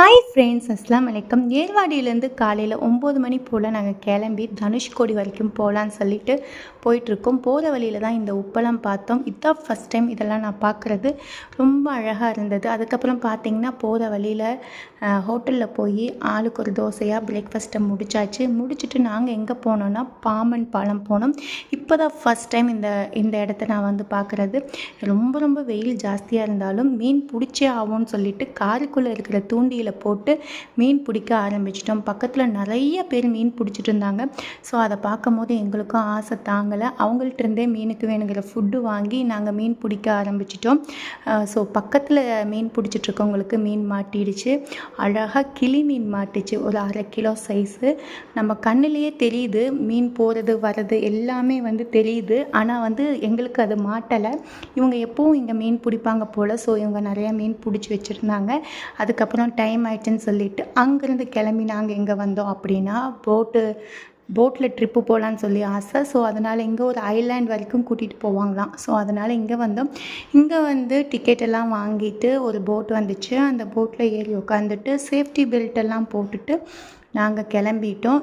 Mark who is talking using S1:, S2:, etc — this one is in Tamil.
S1: ஹாய் ஃப்ரெண்ட்ஸ் அஸ்லாம் வலைக்கம் ஏர்வாடியிலேருந்து காலையில் ஒம்பது மணி போல் நாங்கள் கிளம்பி தனுஷ்கோடி வரைக்கும் போகலான்னு சொல்லிட்டு போயிட்டுருக்கோம். போகிற வழியில் தான் இந்த உப்பெல்லாம் பார்த்தோம். இதான் ஃபஸ்ட் டைம் இதெல்லாம் நான் பார்க்குறது. ரொம்ப அழகாக இருந்தது. அதுக்கப்புறம் பார்த்திங்கன்னா போகிற வழியில் ஹோட்டலில் போய் ஆளுக்கு ஒரு தோசையாக பிரேக்ஃபாஸ்ட்டை முடிச்சாச்சு. முடிச்சுட்டு நாங்கள் எங்கே போனோன்னா பாமன் பாலம் போனோம். இப்போ தான் ஃபஸ்ட் டைம் இந்த இந்த இடத்த நான் வந்து பார்க்குறது. ரொம்ப ரொம்ப வெயில் ஜாஸ்தியாக இருந்தாலும் மீன் பிடிச்சே ஆகும்னு சொல்லிட்டு காருக்குள்ளே இருக்கிற தூண்டியில் போட்டு மீன் பிடிக்க ஆரம்பிச்சிட்டோம். பக்கத்தில் நிறைய பேர் மீன் பிடிச்சிட்டு இருந்தாங்க. ஸோ அதை பார்க்கும் போது எங்களுக்கும் ஆசை தாங்கலை. அவங்கள்ட்ட இருந்தே மீனுக்கு வேணுங்கிற ஃபுட்டு வாங்கி நாங்கள் மீன் பிடிக்க ஆரம்பிச்சிட்டோம். ஸோ பக்கத்தில் மீன் பிடிச்சிட்ருக்கவங்களுக்கு மீன் மாட்டிடுச்சு. அழகாக கிளி மீன் மாட்டுச்சு. ஒரு அரை கிலோ சைஸு நம்ம கண்ணிலேயே தெரியுது மீன் போகிறது வர்றது எல்லாமே வந்து தெரியுது. ஆனால் வந்து எங்களுக்கு அது மாட்டலை. இவங்க எப்போவும் இங்கே மீன் பிடிப்பாங்க போல். ஸோ இவங்க நிறையா மீன் பிடிச்சி வச்சுருந்தாங்க. அதுக்கப்புறம் டைம் டைம் ஆயிடுச்சுன்னு சொல்லிட்டு அங்கேருந்து கிளம்பி நாங்கள் எங்கே வந்தோம் அப்படின்னா போட்டு போட்டில் ட்ரிப்பு போகலான்னு சொல்லி ஆசை. ஸோ அதனால் இங்கே ஒரு ஐலாண்ட் வரைக்கும் கூட்டிகிட்டு போவாங்களாம். ஸோ அதனால் இங்கே வந்தோம். இங்கே வந்து டிக்கெட் எல்லாம் வாங்கிட்டு ஒரு போட் வந்துச்சு. அந்த போட்டில் ஏறி உட்காந்துட்டு சேஃப்டி பெல்ட் எல்லாம் போட்டுட்டு நாங்கள் கிளம்பிட்டோம்.